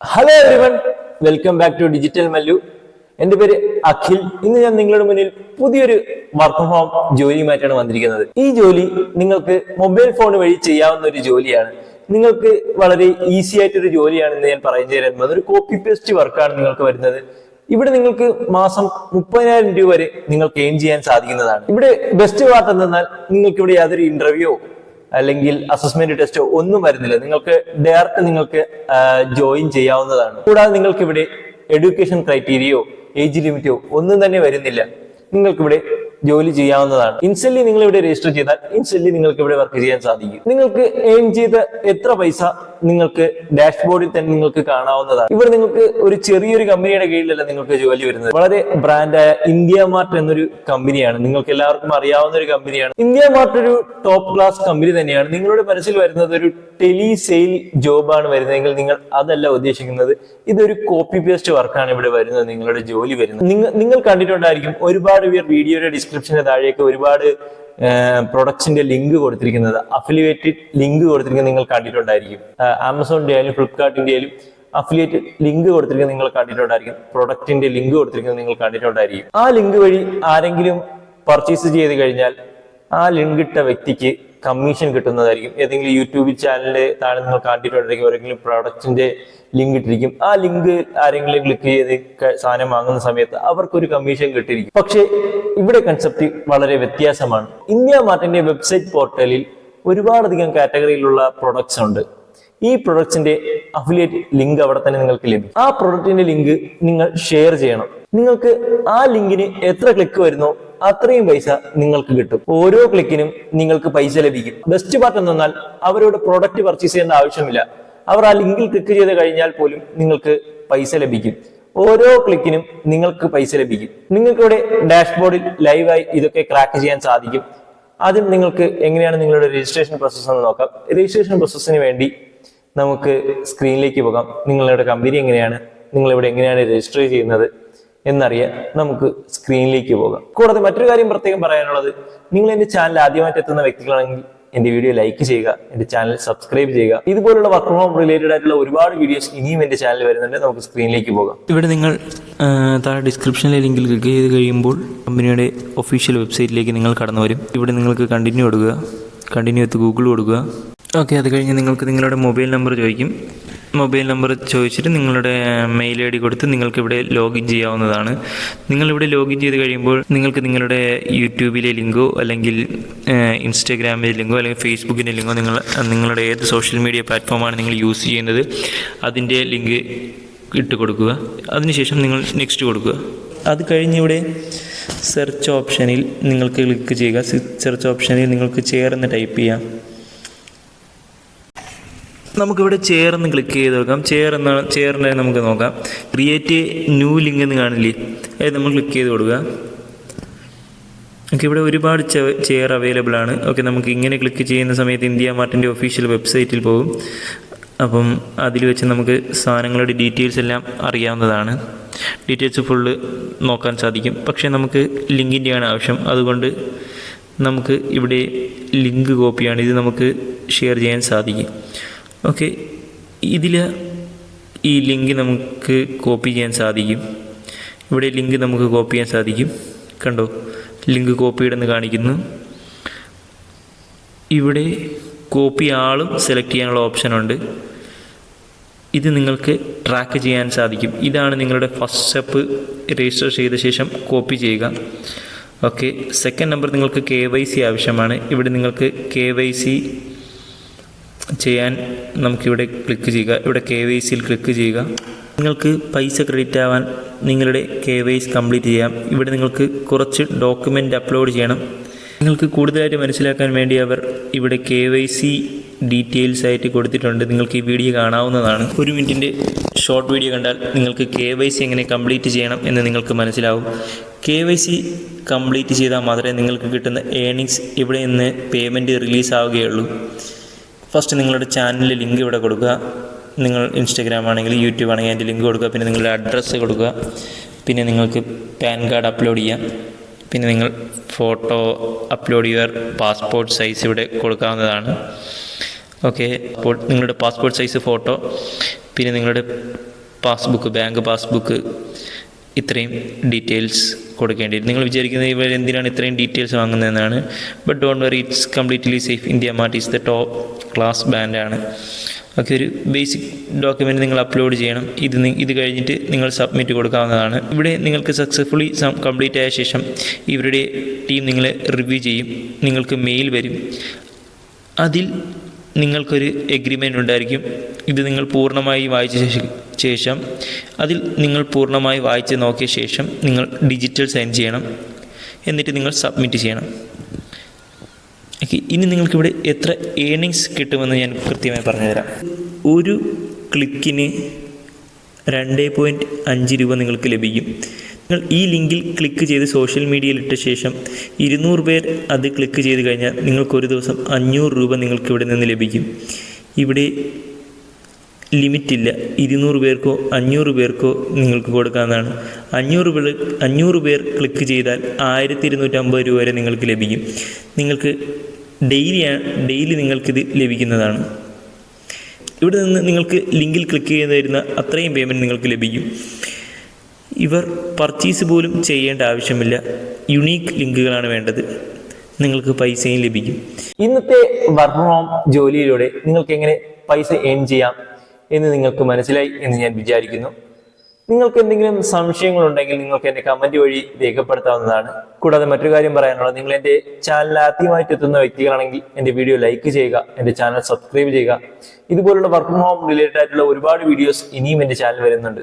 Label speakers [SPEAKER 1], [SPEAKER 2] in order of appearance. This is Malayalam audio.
[SPEAKER 1] Hello everyone welcome back to digital Mallu എന്റെ പേര് അഖിൽ. ഇന്ന് ഞാൻ നിങ്ങളുടെ മുന്നിൽ പുതിയൊരു വർക്ക് ഹോം ജോലിയുമായിട്ടാണ് വന്നിരിക്കുന്നത്. ഈ ജോലി നിങ്ങൾക്ക് മൊബൈൽ ഫോൺ വഴി ചെയ്യാവുന്ന ഒരു ജോലിയാണ്. നിങ്ങൾക്ക് വളരെ ഈസി ആയിട്ടൊരു ജോലിയാണെന്ന് ഞാൻ പറഞ്ഞു തരാൻ പോകുന്നത് ഒരു കോപ്പി പേസ്റ്റ് വർക്കാണ് നിങ്ങൾക്ക് വരുന്നത്. ഇവിടെ നിങ്ങൾക്ക് മാസം മുപ്പതിനായിരം രൂപ വരെ നിങ്ങൾക്ക് എയിം ചെയ്യാൻ സാധിക്കുന്നതാണ്. ഇവിടെ ബെസ്റ്റ് പാർട്ട് എന്തെന്നാൽ നിങ്ങൾക്ക് ഇവിടെ യാതൊരു ഇന്റർവ്യൂ അല്ലെങ്കിൽ അസസ്മെന്റ് ടെസ്റ്റോ ഒന്നും വരുന്നില്ല. നിങ്ങൾക്ക് ഡയറക്റ്റ് നിങ്ങൾക്ക് ജോയിൻ ചെയ്യാവുന്നതാണ്. കൂടാതെ നിങ്ങൾക്ക് ഇവിടെ എഡ്യൂക്കേഷൻ ക്രൈറ്റീരിയോ ഏജ് ലിമിറ്റോ ഒന്നും തന്നെ വരുന്നില്ല. നിങ്ങൾക്ക് ഇവിടെ ജോലി ചെയ്യാവുന്നതാണ്. ഇൻസ്റ്റന്റ് നിങ്ങൾ ഇവിടെ രജിസ്റ്റർ ചെയ്താൽ ഇൻസ്റ്റന്റ് നിങ്ങൾക്ക് ഇവിടെ വർക്ക് ചെയ്യാൻ സാധിക്കും. നിങ്ങൾക്ക് എയിം ചെയ്ത എത്ര പൈസ നിങ്ങൾക്ക് ഡാഷ്ബോർഡിൽ തന്നെ നിങ്ങൾക്ക് കാണാവുന്നതാണ്. ഇവിടെ നിങ്ങൾക്ക് ഒരു ചെറിയൊരു കമ്പനിയുടെ കീഴിലല്ല നിങ്ങൾക്ക് ജോലി വരുന്നത്. വളരെ ബ്രാൻഡായ ഇന്ത്യ മാർട്ട് എന്നൊരു കമ്പനിയാണ് നിങ്ങൾക്ക് എല്ലാവർക്കും അറിയാവുന്ന ഒരു കമ്പനിയാണ് ഇന്ത്യ മാർട്ട് ഒരു ടോപ്പ് ക്ലാസ് കമ്പനി തന്നെയാണ്. നിങ്ങളുടെ മനസ്സിൽ വരുന്നത് ഒരു ടെലി സെയിൽ ജോബാണ് വരുന്നതെങ്കിൽ നിങ്ങൾ അതല്ല ഉദ്ദേശിക്കുന്നത്. ഇതൊരു കോപ്പി പേസ്റ്റ് വർക്കാണ് ഇവിടെ വരുന്നത്. നിങ്ങളുടെ ജോലി വരുന്നത്. നിങ്ങൾ കണ്ടിട്ടുണ്ടായിരിക്കും ഒരുപാട് പേർ വീഡിയോയുടെ ഡിസ്ക്രിപ്ഷന് താഴേക്ക് ഒരുപാട് പ്രൊഡക്ട്സിന്റെ ലിങ്ക് കൊടുത്തിരിക്കുന്നത് അഫിലിയേറ്റഡ് ലിങ്ക് കൊടുത്തിരിക്കുന്നത് നിങ്ങൾ കണ്ടിട്ടുണ്ടായിരിക്കും. ആമസോണിന്റെ ആയാലും ഫ്ലിപ്കാർട്ടിന്റെ ആയാലും അഫിലിയേറ്റ് ലിങ്ക് കൊടുത്തിരിക്കുന്നത് നിങ്ങൾ കണ്ടിട്ടുണ്ടായിരിക്കും. പ്രൊഡക്റ്റിന്റെ ലിങ്ക് കൊടുത്തിരിക്കുന്നത് നിങ്ങൾ കണ്ടിട്ടുണ്ടായിരിക്കും. ആ ലിങ്ക് വഴി ആരെങ്കിലും പർച്ചേസ് ചെയ്ത് കഴിഞ്ഞാൽ ആ ലിങ്ക് ഇട്ട വ്യക്തിക്ക് കമ്മീഷൻ കിട്ടുന്നതായിരിക്കും. ഏതെങ്കിലും യൂട്യൂബ് ചാനലിൽ താഴെ നിങ്ങൾ കണ്ടിട്ടുണ്ടായിരിക്കും പ്രോഡക്റ്റിന്റെ ലിങ്ക് ഇട്ടിരിക്കും. ആ ലിങ്ക് ആരെങ്കിലും ക്ലിക്ക് ചെയ്ത് സാധനം വാങ്ങുന്ന സമയത്ത് അവർക്കൊരു കമ്മീഷൻ കിട്ടിയിരിക്കും. പക്ഷേ ഇവിടെ കൺസെപ്റ്റ് വളരെ വ്യത്യാസമാണ്. ഇന്ത്യ മാർട്ടിന്റെ വെബ്സൈറ്റ് പോർട്ടലിൽ ഒരുപാടധികം കാറ്റഗറിയിലുള്ള പ്രൊഡക്ട്സ് ഉണ്ട്. ഈ പ്രൊഡക്ട്സിന്റെ അഫിലിയേറ്റ് ലിങ്ക് അവിടെ തന്നെ നിങ്ങൾക്ക് ലഭിക്കും. ആ പ്രൊഡക്റ്റിന്റെ ലിങ്ക് നിങ്ങൾ ഷെയർ ചെയ്യണം. നിങ്ങൾക്ക് ആ ലിങ്കിന് എത്ര ക്ലിക്ക് വരുന്നോ? അത്രയും പൈസ നിങ്ങൾക്ക് കിട്ടും. ഓരോ ക്ലിക്കിനും നിങ്ങൾക്ക് പൈസ ലഭിക്കും. ബെസ്റ്റ് പാർട്ട് എന്തെന്നാൽ അവരോട് പ്രോഡക്റ്റ് പർച്ചേസ് ചെയ്യേണ്ട ആവശ്യമില്ല. അവർ ആ ലിങ്കിൽ ക്ലിക്ക് ചെയ്ത് കഴിഞ്ഞാൽ പോലും നിങ്ങൾക്ക് പൈസ ലഭിക്കും. ഓരോ ക്ലിക്കിനും നിങ്ങൾക്ക് പൈസ ലഭിക്കും. നിങ്ങൾക്ക് ഇവിടെ ഡാഷ്ബോർഡിൽ ലൈവായി ഇതൊക്കെ ക്രാക്ക് ചെയ്യാൻ സാധിക്കും. ആദ്യം നിങ്ങൾക്ക് എങ്ങനെയാണ് നിങ്ങളുടെ രജിസ്ട്രേഷൻ പ്രോസസ്സ് എന്ന് നോക്കാം. രജിസ്ട്രേഷൻ പ്രോസസ്സിന് വേണ്ടി നമുക്ക് സ്ക്രീനിലേക്ക് പോകാം. നിങ്ങളുടെ കമ്പനി എങ്ങനെയാണ്? നിങ്ങൾ ഇവിടെ എങ്ങനെയാണ് രജിസ്റ്റർ ചെയ്യുന്നത്? എന്നറിയാൻ നമുക്ക് സ്ക്രീനിലേക്ക് പോകാം. കൂടാതെ മറ്റൊരു കാര്യം പ്രത്യേകം പറയാനുള്ളത്. നിങ്ങൾ എന്റെ ചാനൽ ആദ്യമായിട്ട് എത്തുന്ന വ്യക്തികളാണെങ്കിൽ എന്റെ വീഡിയോ ലൈക്ക് ചെയ്യുക എന്റെ ചാനൽ സബ്സ്ക്രൈബ് ചെയ്യുക. ഇതുപോലുള്ള വർക്ക് ഹോം റിലേറ്റഡ് ആയിട്ടുള്ള ഒരുപാട് വീഡിയോസ് ഇനിയും എന്റെ ചാനൽ വരുന്നുണ്ട്. നമുക്ക് സ്ക്രീനിലേക്ക് പോകാം.
[SPEAKER 2] ഇവിടെ നിങ്ങൾ താഴെ ഡിസ്ക്രിപ്ഷനിലെ ലിങ്കിൽ ക്ലിക്ക് ചെയ്ത് കഴിയുമ്പോൾ കമ്പനിയുടെ ഒഫീഷ്യൽ വെബ്സൈറ്റിലേക്ക് നിങ്ങൾ കടന്നു വരും. ഇവിടെ നിങ്ങൾക്ക് കണ്ടിന്യൂ കൊടുക്കുക. കണ്ടിന്യൂ എത്ത് ഗൂഗിൾ കൊടുക്കുക. ഓക്കെ അത് കഴിഞ്ഞ് നിങ്ങൾക്ക് നിങ്ങളുടെ മൊബൈൽ നമ്പർ ചോദിക്കും. മൊബൈൽ നമ്പർ ചോദിച്ചിട്ട് നിങ്ങളുടെ മെയിൽ ഐ ഡി കൊടുത്ത് നിങ്ങൾക്ക് ഇവിടെ ലോഗിൻ ചെയ്യാവുന്നതാണ്. നിങ്ങളിവിടെ ലോഗിൻ ചെയ്ത് കഴിയുമ്പോൾ നിങ്ങൾക്ക് നിങ്ങളുടെ യൂട്യൂബിലെ ലിങ്കോ അല്ലെങ്കിൽ ഇൻസ്റ്റാഗ്രാമിലെ ലിങ്കോ അല്ലെങ്കിൽ ഫേസ്ബുക്കിന്റെ ലിങ്കോ നിങ്ങൾ നിങ്ങളുടെ ഏത് സോഷ്യൽ മീഡിയ പ്ലാറ്റ്ഫോമാണ് നിങ്ങൾ യൂസ് ചെയ്യുന്നത് അതിന്റെ ലിങ്ക് ഇട്ട് കൊടുക്കുക. അതിനുശേഷം നിങ്ങൾ നെക്സ്റ്റ് കൊടുക്കുക. അത് കഴിഞ്ഞ് ഇവിടെ സെർച്ച് ഓപ്ഷനിൽ നിങ്ങൾക്ക് ക്ലിക്ക് ചെയ്യുക. സെർച്ച് ഓപ്ഷനിൽ നിങ്ങൾക്ക് ചെയർ എന്ന് ടൈപ്പ് ചെയ്യാം. നമുക്കിവിടെ എന്ന് ക്ലിക്ക് ചെയ്ത് നോക്കാം. എന്ന ചെയറിനെ നമുക്ക് നോക്കാം. ക്രിയേറ്റ് ന്യൂ ലിങ്ക് എന്ന് കാണില്ലേ? അതായത് നമ്മൾ ക്ലിക്ക് ചെയ്ത് കൊടുക്കുക. നമുക്ക് ഇവിടെ ഒരുപാട് ചെയർ അവൈലബിൾ ആണ്. ഓക്കെ നമുക്ക് ഇങ്ങനെ ക്ലിക്ക് ചെയ്യുന്ന സമയത്ത് ഇന്ത്യ മാർട്ടിന്റെ ഒഫീഷ്യൽ വെബ്സൈറ്റിൽ പോകും. അപ്പം അതിൽ വെച്ച് നമുക്ക് സാധനങ്ങളുടെ ഡീറ്റെയിൽസ് എല്ലാം അറിയാവുന്നതാണ്. ഡീറ്റെയിൽസ് ഫുള്ള് നോക്കാൻ സാധിക്കും. പക്ഷേ നമുക്ക് ലിങ്കിന്റെയാണ് ആവശ്യം. അതുകൊണ്ട് നമുക്ക് ഇവിടെ ലിങ്ക് കോപ്പിയാണ് ഇത് നമുക്ക് ഷെയർ ചെയ്യാൻ സാധിക്കും. ഓക്കെ ഇതിൽ ഈ ലിങ്ക് നമുക്ക് കോപ്പി ചെയ്യാൻ സാധിക്കും. ഇവിടെ ലിങ്ക് നമുക്ക് കോപ്പി ചെയ്യാൻ സാധിക്കും. കണ്ടോ? ലിങ്ക് കോപ്പി എന്ന് കാണിക്കുന്നു. ഇവിടെ കോപ്പി ആളും സെലക്ട് ചെയ്യാനുള്ള ഓപ്ഷനുണ്ട് ഇത് നിങ്ങൾക്ക് ട്രാക്ക് ചെയ്യാൻ സാധിക്കും. ഇതാണ് നിങ്ങളുടെ ഫസ്റ്റ് സ്റ്റെപ്പ്. രജിസ്റ്റർ ചെയ്ത ശേഷം കോപ്പി ചെയ്യുക. ഓക്കെ സെക്കൻഡ് നമ്പർ നിങ്ങൾക്ക് കെ വൈ സി ആവശ്യമാണ്. ഇവിടെ നിങ്ങൾക്ക് കെ വൈ സി ചെയ്യാൻ നമുക്കിവിടെ ക്ലിക്ക് ചെയ്യുക. ഇവിടെ കെ വൈ സിയിൽ ക്ലിക്ക് ചെയ്യുക. നിങ്ങൾക്ക് പൈസ ക്രെഡിറ്റ് ആവാൻ നിങ്ങളുടെ കെ വൈ സി കംപ്ലീറ്റ് ചെയ്യാം. ഇവിടെ നിങ്ങൾക്ക് കുറച്ച് ഡോക്യുമെന്റ് അപ്ലോഡ് ചെയ്യണം. നിങ്ങൾക്ക് കൂടുതലായിട്ട് മനസ്സിലാക്കാൻ വേണ്ടി അവർ ഇവിടെ കെ വൈ സി ഡീറ്റെയിൽസ് ആയിട്ട് കൊടുത്തിട്ടുണ്ട്. നിങ്ങൾക്ക് ഈ വീഡിയോ കാണാവുന്നതാണ്. ഒരു മിനിറ്റിന്റെ ഷോർട്ട് വീഡിയോ കണ്ടാൽ നിങ്ങൾക്ക് കെ വൈ സി എങ്ങനെ കംപ്ലീറ്റ് ചെയ്യണം എന്ന് നിങ്ങൾക്ക് മനസ്സിലാവും. കെ വൈ സി കംപ്ലീറ്റ് ചെയ്താൽ മാത്രമേ നിങ്ങൾക്ക് കിട്ടുന്ന ഏണിങ്സ് ഇവിടെ നിന്ന് പേയ്മെന്റ് റിലീസ് ആവുകയുള്ളൂ. ഫസ്റ്റ് നിങ്ങളുടെ ചാനലിൽ ലിങ്ക് ഇവിടെ കൊടുക്കുക. നിങ്ങൾ ഇൻസ്റ്റാഗ്രാം ആണെങ്കിൽ യൂട്യൂബ് ആണെങ്കിൽ അതിന്റെ ലിങ്ക് കൊടുക്കുക. പിന്നെ നിങ്ങളുടെ അഡ്രസ്സ് കൊടുക്കുക. പിന്നെ നിങ്ങൾക്ക് പാൻ കാർഡ് അപ്ലോഡ് ചെയ്യാം. പിന്നെ നിങ്ങൾ ഫോട്ടോ അപ്ലോഡ് ചെയ്യുക പാസ്പോർട്ട് സൈസ് ഇവിടെ കൊടുക്കാവുന്നതാണ്. ഓക്കെ അപ്പോൾ നിങ്ങളുടെ പാസ്പോർട്ട് സൈസ് ഫോട്ടോ പിന്നെ നിങ്ങളുടെ പാസ്ബുക്ക് ബാങ്ക് പാസ്ബുക്ക് ഇത്രയും ഡീറ്റെയിൽസ് കൊടുക്കേണ്ടി നിങ്ങൾ വിചാരിക്കുന്നത് ഇവർ എന്തിനാണ് ഇത്രയും details വാങ്ങുന്നതെന്നാണ്. But don't worry it's completely safe India mart is the top class ബാൻഡാണ് ഒക്കെ ഒരു ബേസിക് ഡോക്യുമെന്റ് നിങ്ങൾ അപ്ലോഡ് ചെയ്യണം. ഇത് ഇത് കഴിഞ്ഞിട്ട് നിങ്ങൾ സബ്മിറ്റ് കൊടുക്കാവുന്നതാണ്. ഇവിടെ നിങ്ങൾക്ക് സക്സസ്ഫുള്ളി കംപ്ലീറ്റ് ആയ ശേഷം ഇവരുടെ ടീം നിങ്ങളെ റിവ്യൂ ചെയ്യും. നിങ്ങൾക്ക് മെയിൽ വരും. അതിൽ നിങ്ങൾക്കൊരു എഗ്രിമെന്റ് ഉണ്ടായിരിക്കും. ഇത് നിങ്ങൾ പൂർണമായി വായിച്ച ശേഷം- അതിൽ നിങ്ങൾ പൂർണമായി വായിച്ച് നോക്കിയ ശേഷം നിങ്ങൾ ഡിജിറ്റൽ സൈൻ ചെയ്യണം. എന്നിട്ട് നിങ്ങൾ സബ്മിറ്റ് ചെയ്യണം. ഓക്കെ ഇനി നിങ്ങൾക്കിവിടെ എത്ര ഏണിങ്സ് കിട്ടുമെന്ന് ഞാൻ കൃത്യമായി പറഞ്ഞുതരാം. ഒരു ക്ലിക്കിന് രണ്ട് പോയിന്റ് അഞ്ച് രൂപ നിങ്ങൾക്ക് ലഭിക്കും. നിങ്ങൾ ഈ ലിങ്കിൽ ക്ലിക്ക് ചെയ്ത് സോഷ്യൽ മീഡിയയിൽ ഇട്ട ശേഷം ഇരുന്നൂറ് പേർ അത് ക്ലിക്ക് ചെയ്ത് കഴിഞ്ഞാൽ നിങ്ങൾക്ക് ഒരു ദിവസം അഞ്ഞൂറ് രൂപ നിങ്ങൾക്ക് ഇവിടെ നിന്ന് ലഭിക്കും. ഇവിടെ ലിമിറ്റില്ല ഇരുന്നൂറ് പേർക്കോ അഞ്ഞൂറ് പേർക്കോ നിങ്ങൾക്ക് കൊടുക്കാവുന്നതാണ്. അഞ്ഞൂറ് പേർ അഞ്ഞൂറ് പേർ ക്ലിക്ക് ചെയ്താൽ ആയിരത്തി ഇരുന്നൂറ്റമ്പത് രൂപ വരെ നിങ്ങൾക്ക് ലഭിക്കും. നിങ്ങൾക്ക് ഡെയിലി ഡെയിലി നിങ്ങൾക്കിത് ലഭിക്കുന്നതാണ്. ഇവിടെ നിന്ന് നിങ്ങൾക്ക് ലിങ്കിൽ ക്ലിക്ക് ചെയ്ത് തരുന്ന അത്രയും പേയ്മെന്റ് നിങ്ങൾക്ക് ലഭിക്കും. ഇവർ പർച്ചേസ് പോലും ചെയ്യേണ്ട ആവശ്യമില്ല. യുണീക്ക് ലിങ്കുകളാണ് വേണ്ടത്. നിങ്ങൾക്ക് പൈസയും ലഭിക്കും.
[SPEAKER 1] ഇന്നത്തെ വർക്ക് ഫ്രം ജോലിയിലൂടെ നിങ്ങൾക്ക് എങ്ങനെ പൈസ ഏൺ ചെയ്യാം എന്ന് നിങ്ങൾക്ക് മനസ്സിലായി എന്ന് ഞാൻ വിചാരിക്കുന്നു. നിങ്ങൾക്ക് എന്തെങ്കിലും സംശയങ്ങളുണ്ടെങ്കിൽ നിങ്ങൾക്ക് എന്റെ കമന്റ് വഴി രേഖപ്പെടുത്താവുന്നതാണ്. കൂടാതെ മറ്റൊരു കാര്യം പറയാനുള്ളത് നിങ്ങൾ എന്റെ ചാനൽ ആദ്യമായിട്ട് എത്തുന്ന വ്യക്തികളാണെങ്കിൽ എന്റെ വീഡിയോ ലൈക്ക് ചെയ്യുക എന്റെ ചാനൽ സബ്സ്ക്രൈബ് ചെയ്യുക. ഇതുപോലുള്ള വർക്ക് ഫ്രം ഹോം റിലേറ്റഡ് ആയിട്ടുള്ള ഒരുപാട് വീഡിയോസ് ഇനിയും എന്റെ ചാനൽ വരുന്നുണ്ട്.